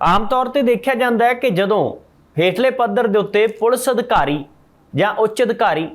ਆਮ ਤੌਰ ਤੇ ਦੇਖਿਆ ਜਾਂਦਾ ਹੈ ਕਿ ਜਦੋਂ ਹੇਠਲੇ ਪੱਧਰ ਦੇ ਉੱਤੇ ਪੁਲਿਸ ਅਧਿਕਾਰੀ ਜਾਂ ਉੱਚ ਅਧਿਕਾਰੀ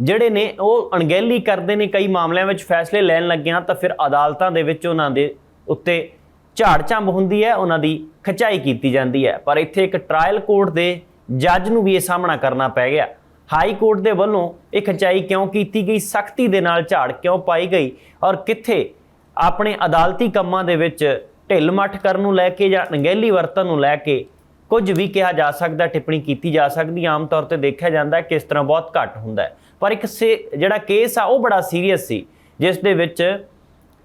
ਜਿਹੜੇ ਨੇ ਉਹ ਅਣਗਹਿਲੀ ਕਰਦੇ ਨੇ ਕਈ ਮਾਮਲਿਆਂ ਵਿੱਚ ਫੈਸਲੇ ਲੈਣ ਲੱਗਿਆਂ ਤਾਂ ਫਿਰ ਅਦਾਲਤਾਂ ਦੇ ਵਿੱਚ ਉਹਨਾਂ ਦੇ ਉੱਤੇ ਝਾੜ ਝੰਬ ਹੁੰਦੀ ਹੈ, ਉਹਨਾਂ ਦੀ ਖਚਾਈ ਕੀਤੀ ਜਾਂਦੀ ਹੈ। ਪਰ ਇੱਥੇ ਇੱਕ ਟ੍ਰਾਇਲ ਕੋਰਟ ਦੇ ਜੱਜ ਨੂੰ ਵੀ ਇਹ ਸਾਹਮਣਾ ਕਰਨਾ ਪੈ ਗਿਆ। ਹਾਈ ਕੋਰਟ ਦੇ ਵੱਲੋਂ ਇਹ ਖਚਾਈ ਕਿਉਂ ਕੀਤੀ ਗਈ? ਸਖਤੀ ਦੇ ਨਾਲ ਝਾੜ ਕਿਉਂ ਪਾਈ ਗਈ? ਔਰ ਕਿੱਥੇ ਆਪਣੇ ਅਦਾਲਤੀ ਕੰਮਾਂ ਦੇ ਵਿੱਚ ਢਿੱਲ ਮੱਠ ਕਰਨ ਨੂੰ ਲੈ ਕੇ ਜਾਂ ਅਣਗਹਿਲੀ ਵਰਤਨ ਨੂੰ ਲੈ ਕੇ ਕੁਝ ਵੀ ਕਿਹਾ ਜਾ ਸਕਦਾ, ਟਿੱਪਣੀ ਕੀਤੀ ਜਾ ਸਕਦੀ, ਆਮ ਤੌਰ ਤੇ ਦੇਖਿਆ ਜਾਂਦਾ ਹੈ ਕਿ ਇਸ ਤਰ੍ਹਾਂ ਬਹੁਤ ਘੱਟ ਹੁੰਦਾ ਹੈ। ਪਰ ਇੱਕ ਸੇ, ਜਿਹੜਾ ਕੇਸ ਆ, ਉਹ ਬੜਾ ਸੀਰੀਅਸ ਸੀ, ਜਿਸ ਦੇ ਵਿੱਚ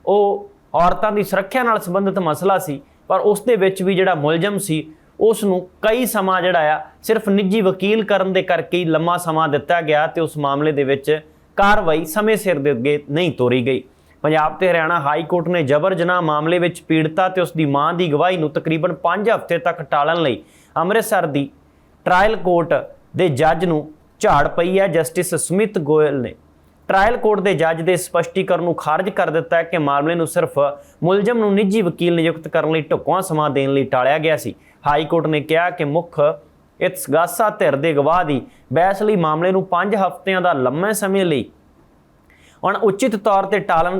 ਉਹ ਔਰਤਾਂ ਦੀ ਸੁਰੱਖਿਆ ਨਾਲ ਸੰਬੰਧਿਤ ਮਸਲਾ ਸੀ, ਪਰ ਉਸ ਦੇ ਵਿੱਚ ਵੀ ਜਿਹੜਾ ਮੁਲਜ਼ਮ ਸੀ, ਉਸ ਨੂੰ ਕਈ ਸਮਾਂ ਜਿਹੜਾ ਆ, ਸਿਰਫ ਨਿੱਜੀ ਵਕੀਲ ਕਰਨ ਦੇ ਕਰਕੇ ਹੀ ਲੰਮਾ ਸਮਾਂ ਦਿੱਤਾ ਗਿਆ ਤੇ ਉਸ ਮਾਮਲੇ ਦੇ ਵਿੱਚ ਕਾਰਵਾਈ ਸਮੇਂ ਸਿਰ ਦੇ ਅੱਗੇ ਨਹੀਂ ਤੋਰੀ ਗਈ। ਪੰਜਾਬ ਤੇ ਹਰਿਆਣਾ ਹਾਈ ਕੋਰਟ ਨੇ ਜਬਰ ਜਨਾਹ ਮਾਮਲੇ ਵਿੱਚ ਪੀੜਤਾ ਤੇ ਉਸ ਦੀ ਮਾਂ ਦੀ ਗਵਾਹੀ ਨੂੰ ਤਕਰੀਬਨ 5 ਹਫ਼ਤੇ ਤੱਕ ਟਾਲਣ ਲਈ ਅੰਮ੍ਰਿਤਸਰ ਦੀ ਟ੍ਰਾਇਲ ਕੋਰਟ ਦੇ ਜੱਜ ਨੂੰ ਝਾੜ ਪਈ ਹੈ। ਜਸਟਿਸ ਸਮਿਤ ਗੋਇਲ ਨੇ ਟ੍ਰਾਇਲ ਕੋਰਟ ਦੇ ਜੱਜ ਦੇ ਸਪਸ਼ਟੀਕਰਨ ਨੂੰ ਖਾਰਜ ਕਰ ਦਿੱਤਾ ਹੈ ਕਿ ਮਾਮਲੇ ਨੂੰ ਸਿਰਫ ਮੁਲਜ਼ਮ ਨੂੰ ਨਿੱਜੀ ਵਕੀਲ ਨਿਯੁਕਤ ਕਰਨ ਲਈ ਢੁਕਵਾਂ ਸਮਾਂ ਦੇਣ ਲਈ ਟਾਲਿਆ ਗਿਆ ਸੀ। ਹਾਈ ਕੋਰਟ ਨੇ ਕਿਹਾ ਕਿ ਮੁੱਖ ਇਤਸਗਾਸਾ ਧਿਰ ਦੇ ਗਵਾਹ ਦੀ ਬਹਿਸ ਲਈ ਮਾਮਲੇ ਨੂੰ 5 ਹਫ਼ਤਿਆਂ ਦਾ ਲੰਮੇ ਸਮੇਂ ਲਈ ਹੁਣ ਉਚਿਤ ਤੌਰ ਤੇ ਟਾਲਣ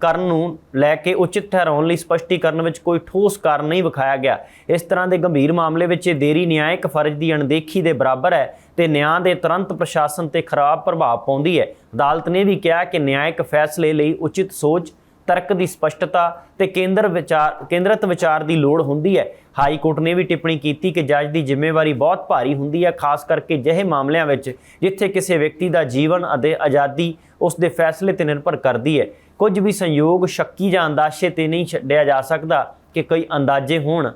ਕਰਨ ਨੂੰ ਲੈ ਕੇ ਉਚਿਤ ਠਹਿਰਾਉਣ ਲਈ ਸਪਸ਼ਟੀਕਰਨ ਵਿੱਚ ਕੋਈ ਠੋਸ ਕਾਰਨ ਨਹੀਂ ਵਿਖਾਇਆ ਗਿਆ। ਇਸ ਤਰ੍ਹਾਂ ਦੇ ਗੰਭੀਰ ਮਾਮਲੇ ਵਿੱਚ ਇਹ ਦੇਰੀ ਨਿਆਇਕ ਫਰਜ਼ ਦੀ ਅਣਦੇਖੀ ਦੇ ਬਰਾਬਰ ਹੈ ਤੇ ਨਿਆਂ ਦੇ ਤੁਰੰਤ ਪ੍ਰਸ਼ਾਸਨ ਤੇ ਖਰਾਬ ਪ੍ਰਭਾਵ ਪਾਉਂਦੀ ਹੈ। ਅਦਾਲਤ ਨੇ ਵੀ ਕਿਹਾ ਕਿ ਨਿਆਇਕ ਫੈਸਲੇ ਲਈ ਉਚਿਤ ਸੋਚ, ਤਰਕ ਦੀ ਸਪਸ਼ਟਤਾ ਤੇ ਕੇਂਦਰ ਵਿਚਾਰ ਕੇਂਦਰਤ ਵਿਚਾਰ ਦੀ ਲੋੜ ਹੁੰਦੀ ਹੈ। ਹਾਈ ਕੋਰਟ ਨੇ ਵੀ ਟਿੱਪਣੀ ਕੀਤੀ ਕਿ ਜੱਜ ਦੀ ਜ਼ਿੰਮੇਵਾਰੀ ਬਹੁਤ ਭਾਰੀ ਹੁੰਦੀ ਹੈ, ਖਾਸ ਕਰਕੇ ਜਿਹੇ ਮਾਮਲਿਆਂ ਵਿੱਚ ਜਿੱਥੇ ਕਿਸੇ ਵਿਅਕਤੀ ਦਾ ਜੀਵਨ ਅਤੇ ਆਜ਼ਾਦੀ ਉਸ ਦੇ ਫੈਸਲੇ ਤੇ ਨਿਰਭਰ ਕਰਦੀ ਹੈ। ਕੁਝ ਵੀ ਸੰਯੋਗ ਸ਼ੱਕੀ ਜਾਂ ਅੰਦਾਸ਼ੇ ਤੇ ਨਹੀਂ ਛੱਡਿਆ ਜਾ ਸਕਦਾ ਕਿ ਕਈ ਅੰਦਾਜ਼ੇ ਹੋਣ।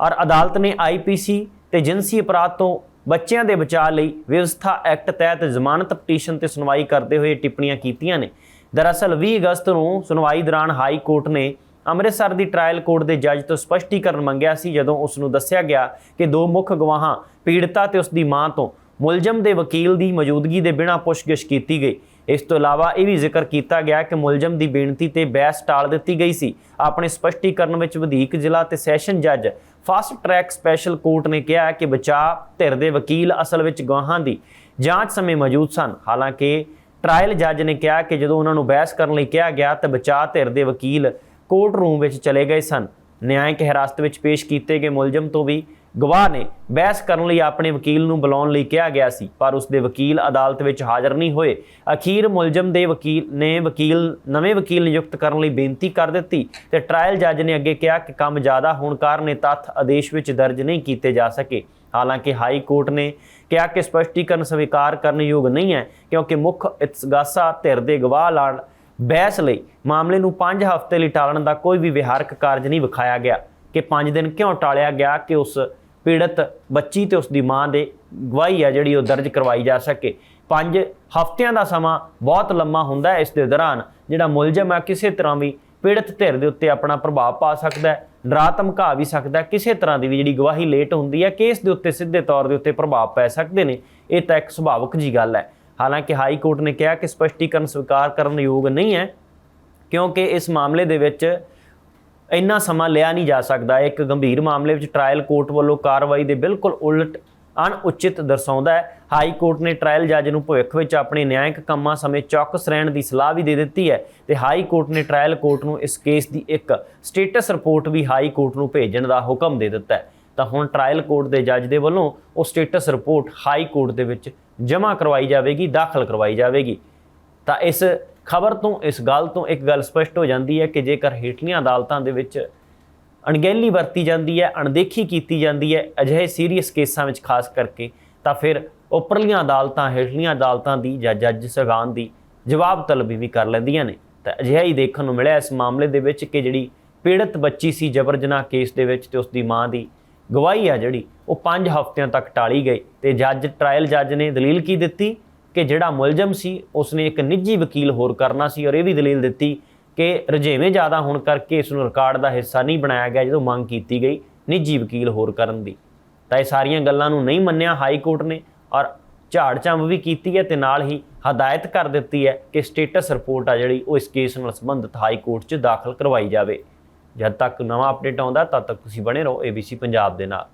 ਔਰ ਅਦਾਲਤ ਨੇ ਆਈਪੀਸੀ ਤੇ ਜਿਨਸੀ ਅਪਰਾਧ ਤੋਂ ਬੱਚਿਆਂ ਦੇ ਬਚਾਅ ਲਈ ਵਿਵਸਥਾ ਐਕਟ ਤਹਿਤ ਜ਼ਮਾਨਤ ਪਟੀਸ਼ਨ ਤੇ ਸੁਣਵਾਈ ਕਰਦੇ ਹੋਏ ਟਿੱਪਣੀਆਂ ਕੀਤੀਆਂ ਨੇ। ਦਰਅਸਲ 20 ਅਗਸਤ ਨੂੰ ਸੁਣਵਾਈ ਦੌਰਾਨ ਹਾਈ ਕੋਰਟ ਨੇ ਅੰਮ੍ਰਿਤਸਰ ਦੀ ਟ੍ਰਾਇਲ ਕੋਰਟ ਦੇ ਜੱਜ ਤੋਂ ਸਪਸ਼ਟੀਕਰਨ ਮੰਗਿਆ ਸੀ, ਜਦੋਂ ਉਸ ਨੂੰ ਦੱਸਿਆ ਗਿਆ ਕਿ ਦੋ ਮੁੱਖ ਗਵਾਹਾਂ ਪੀੜਤਾ ਤੇ ਉਸ ਦੀ ਮਾਂ ਤੋਂ ਮੁਲਜ਼ਮ ਦੇ ਵਕੀਲ ਦੀ ਮੌਜੂਦਗੀ ਦੇ ਬਿਨਾਂ ਪੁੱਛਗਿੱਛ ਕੀਤੀ ਗਈ। ਇਸ ਤੋਂ ਇਲਾਵਾ ਇਹ ਵੀ ਜ਼ਿਕਰ ਕੀਤਾ ਗਿਆ ਕਿ ਮੁਲਜ਼ਮ ਦੀ ਬੇਨਤੀ ਤੇ ਬਹਿਸ ਟਾਲ ਦਿੱਤੀ ਗਈ ਸੀ। ਆਪਣੇ ਸਪਸ਼ਟੀਕਰਨ ਵਿੱਚ ਵਧੀਕ ਜ਼ਿਲ੍ਹਾ ਤੇ ਸੈਸ਼ਨ ਜੱਜ ਫਾਸਟ ਟਰੈਕ ਸਪੈਸ਼ਲ ਕੋਰਟ ਨੇ ਕਿਹਾ ਕਿ ਬਚਾਅ ਧਿਰ ਦੇ ਵਕੀਲ ਅਸਲ ਵਿੱਚ ਗਵਾਹਾਂ ਦੀ ਜਾਂਚ ਸਮੇਂ ਮੌਜੂਦ ਸਨ। ਹਾਲਾਂਕਿ ਟ੍ਰਾਇਲ ਜੱਜ ਨੇ ਕਿਹਾ ਕਿ ਜਦੋਂ ਉਹਨਾਂ ਨੂੰ ਬਹਿਸ ਕਰਨ ਲਈ ਕਿਹਾ ਗਿਆ ਤਾਂ ਬਚਾਅ ਧਿਰ ਦੇ ਵਕੀਲ ਕੋਰਟ ਰੂਮ ਵਿੱਚ ਚਲੇ ਗਏ ਸਨ। ਨਿਆਂਇਕ ਹਿਰਾਸਤ ਵਿੱਚ ਪੇਸ਼ ਕੀਤੇ ਗਏ ਮੁਲਜ਼ਮ ਤੋਂ ਵੀ ਗਵਾਹ ਨੇ ਬਹਿਸ ਕਰਨ ਲਈ ਆਪਣੇ ਵਕੀਲ ਨੂੰ ਬੁਲਾਉਣ ਲਈ ਕਿਹਾ ਗਿਆ ਸੀ, ਪਰ ਉਸ ਦੇ ਵਕੀਲ ਅਦਾਲਤ ਵਿੱਚ ਹਾਜ਼ਰ ਨਹੀਂ ਹੋਏ। ਅਖੀਰ ਮੁਲਜ਼ਮ ਦੇ ਵਕੀਲ ਨੇ ਵਕੀਲ, ਨਵੇਂ ਵਕੀਲ ਨਿਯੁਕਤ ਕਰਨ ਲਈ ਬੇਨਤੀ ਕਰ ਦਿੱਤੀ ਤੇ ਟ੍ਰਾਇਲ ਜੱਜ ਨੇ ਅੱਗੇ ਕਿਹਾ ਕਿ ਕੰਮ ਜ਼ਿਆਦਾ ਹੋਣ ਕਾਰਨ ਇਹ ਤੱਥ ਆਦੇਸ਼ ਵਿੱਚ ਦਰਜ ਨਹੀਂ ਕੀਤੇ ਜਾ ਸਕੇ। ਹਾਲਾਂਕਿ ਹਾਈ ਕੋਰਟ ਨੇ ਕਿਹਾ ਕਿ ਸਪਸ਼ਟੀਕਰਨ ਸਵੀਕਾਰ ਕਰਨ ਯੋਗ ਨਹੀਂ ਹੈ, ਕਿਉਂਕਿ ਮੁੱਖ ਇਤਗਾਸਾ ਧਿਰ ਦੇ ਗਵਾਹ ਲਾਣ ਬਹਿਸ ਲਈ ਮਾਮਲੇ ਨੂੰ 5 ਹਫ਼ਤੇ ਲਈ ਟਾਲਣ ਦਾ ਕੋਈ ਵੀ ਵਿਹਾਰਕ ਕਾਰਜ ਨਹੀਂ ਵਿਖਾਇਆ ਗਿਆ। ਕਿ 5 ਦਿਨ ਕਿਉਂ ਟਾਲਿਆ ਗਿਆ ਕਿ ਉਸ ਪੀੜਤ ਬੱਚੀ ਤੇ ਉਸ ਦੀ ਮਾਂ ਦੇ ਗਵਾਹੀ ਆ ਜਿਹੜੀ ਉਹ ਦਰਜ ਕਰਵਾਈ ਜਾ ਸਕੇ। 5 ਹਫ਼ਤਿਆਂ ਦਾ ਸਮਾਂ ਬਹੁਤ ਲੰਮਾ ਹੁੰਦਾ ਹੈ ਇਸ ਦੇ ਦੌਰਾਨ, ਜਿਹੜਾ ਮੁਲਜ਼ਮ ਆ ਕਿਸੇ ਤਰ੍ਹਾਂ ਵੀ ਪੀੜਤ ਧਿਰ ਦੇ ਉੱਤੇ ਆਪਣਾ ਪ੍ਰਭਾਵ ਪਾ ਸਕਦਾ ਹੈ, ਡਰਾ ਧਮਕਾ ਵੀ ਸਕਦਾ ਕਿਸੇ ਤਰ੍ਹਾਂ ਦੀ ਵੀ ਜਿਹੜੀ ਗਵਾਹੀ ਲੇਟ ਹੁੰਦੀ ਹੈ, ਕੇਸ ਦੇ ਉੱਤੇ ਸਿੱਧੇ ਤੌਰ ਦੇ ਉੱਤੇ ਪ੍ਰਭਾਵ ਪੈ ਸਕਦੇ ਨੇ, ਇਹ ਤਾਂ ਇੱਕ ਸੁਭਾਵਿਕ ਜੀ ਗੱਲ ਹੈ। ਹਾਲਾਂਕਿ ਹਾਈ ਕੋਰਟ ਨੇ ਕਿਹਾ ਕਿ ਸਪਸ਼ਟੀਕਰਨ ਸਵੀਕਾਰ ਕਰਨ ਯੋਗ ਨਹੀਂ ਹੈ, ਕਿਉਂਕਿ ਇਸ ਮਾਮਲੇ ਦੇ ਵਿੱਚ ਇੰਨਾ ਸਮਾਂ ਲਿਆ ਨਹੀਂ ਜਾ ਸਕਦਾ। ਇੱਕ ਗੰਭੀਰ ਮਾਮਲੇ ਵਿੱਚ ਟ੍ਰਾਇਲ ਕੋਰਟ ਵੱਲੋਂ ਕਾਰਵਾਈ ਦੇ ਬਿਲਕੁਲ ਉਲਟ, ਅਣਉਚਿਤ ਦਰਸਾਉਂਦਾ ਹੈ। ਹਾਈ ਕੋਰਟ ਨੇ ਟ੍ਰਾਇਲ ਜੱਜ ਨੂੰ ਭਵਿੱਖ ਵਿੱਚ ਆਪਣੇ ਨਿਆਂਇਕ ਕੰਮਾਂ ਸਮੇਂ ਚੌਕਸ ਰਹਿਣ ਦੀ ਸਲਾਹ ਵੀ ਦੇ ਦਿੱਤੀ ਹੈ ਤੇ ਹਾਈ ਕੋਰਟ ਨੇ ਟ੍ਰਾਇਲ ਕੋਰਟ ਨੂੰ ਇਸ ਕੇਸ ਦੀ ਇੱਕ ਸਟੇਟਸ ਰਿਪੋਰਟ ਵੀ ਹਾਈ ਕੋਰਟ ਨੂੰ ਭੇਜਣ ਦਾ ਹੁਕਮ ਦੇ ਦਿੱਤਾ ਹੈ। ਤਾਂ ਹੁਣ ਟ੍ਰਾਇਲ ਕੋਰਟ ਦੇ ਜੱਜ ਦੇ ਵੱਲੋਂ ਉਹ ਸਟੇਟਸ ਰਿਪੋਰਟ ਹਾਈ ਕੋਰਟ ਦੇ ਵਿੱਚ ਜਮ੍ਹਾਂ ਕਰਵਾਈ ਜਾਵੇਗੀ, ਦਾਖਲ ਕਰਵਾਈ ਜਾਵੇਗੀ। ਤਾਂ ਇਸ ਖਬਰ ਤੋਂ, ਇਸ ਗੱਲ ਤੋਂ ਇੱਕ ਗੱਲ ਸਪਸ਼ਟ ਹੋ ਜਾਂਦੀ ਹੈ ਕਿ ਜੇਕਰ ਹੇਠਲੀਆਂ ਅਦਾਲਤਾਂ ਦੇ ਵਿੱਚ ਅਣਗਹਿਲੀ ਵਰਤੀ ਜਾਂਦੀ ਹੈ, ਅਣਦੇਖੀ ਕੀਤੀ ਜਾਂਦੀ ਹੈ, ਅਜਿਹੇ ਸੀਰੀਅਸ ਕੇਸਾਂ ਵਿੱਚ ਖਾਸ ਕਰਕੇ, ਤਾਂ ਫਿਰ ਉੱਪਰਲੀਆਂ ਅਦਾਲਤਾਂ, ਹੇਠਲੀਆਂ ਅਦਾਲਤਾਂ ਦੀ ਜਾਂ ਜੱਜ ਸਗਾਨ ਦੀ ਜਵਾਬ ਤਲਬੀ ਵੀ ਕਰ ਲੈਂਦੀਆਂ ਨੇ। ਤਾਂ ਅਜਿਹਾ ਹੀ ਦੇਖਣ ਨੂੰ ਮਿਲਿਆ ਇਸ ਮਾਮਲੇ ਦੇ ਵਿੱਚ ਕਿ ਜਿਹੜੀ ਪੀੜਤ ਬੱਚੀ ਸੀ ਜਬਰ ਜਨਾਹ ਕੇਸ ਦੇ ਵਿੱਚ ਤੇ ਉਸ ਦੀ ਮਾਂ ਦੀ ਗਵਾਹੀ ਆ ਜਿਹੜੀ, ਉਹ 5 ਹਫ਼ਤਿਆਂ ਤੱਕ ਟਾਲੀ ਗਈ ਤੇ ਜੱਜ ਟ੍ਰਾਇਲ ਜੱਜ ਨੇ ਦਲੀਲ ਕੀ ਦਿੱਤੀ? ਕਿ ਜਿਹੜਾ ਮੁਲਜ਼ਮ ਸੀ, ਉਸਨੇ ਇੱਕ ਨਿੱਜੀ ਵਕੀਲ ਹੋਰ ਕਰਨਾ ਸੀ ਔਰ ਇਹ ਵੀ ਦਲੀਲ ਦਿੱਤੀ ਕਿ ਰਜੇਵੇਂ ਜ਼ਿਆਦਾ ਹੋਣ ਕਰਕੇ ਇਸ ਨੂੰ ਰਿਕਾਰਡ ਦਾ ਹਿੱਸਾ ਨਹੀਂ ਬਣਾਇਆ ਗਿਆ ਜਦੋਂ ਮੰਗ ਕੀਤੀ ਗਈ ਨਿੱਜੀ ਵਕੀਲ ਹੋਰ ਕਰਨ ਦੀ। ਤਾਂ ਇਹ ਸਾਰੀਆਂ ਗੱਲਾਂ ਨੂੰ ਨਹੀਂ ਮੰਨਿਆ ਹਾਈ ਕੋਰਟ ਨੇ ਔਰ ਝਾੜ ਝੰਬ ਵੀ ਕੀਤੀ ਹੈ ਤੇ ਨਾਲ ਹੀ ਹਦਾਇਤ ਕਰ ਦਿੱਤੀ ਹੈ ਕਿ ਸਟੇਟਸ ਰਿਪੋਰਟ ਆ ਜਿਹੜੀ ਉਹ ਇਸ ਕੇਸ ਨਾਲ ਸੰਬੰਧਿਤ ਹਾਈ ਕੋਰਟ 'ਚ ਦਾਖਲ ਕਰਵਾਈ ਜਾਵੇ। ਜਦ ਤੱਕ ਨਵਾਂ ਅਪਡੇਟ ਆਉਂਦਾ, ਤਦ ਤੱਕ ਤੁਸੀਂ ਬਣੇ ਰਹੋ ABC ਪੰਜਾਬ ਦੇ ਨਾਲ।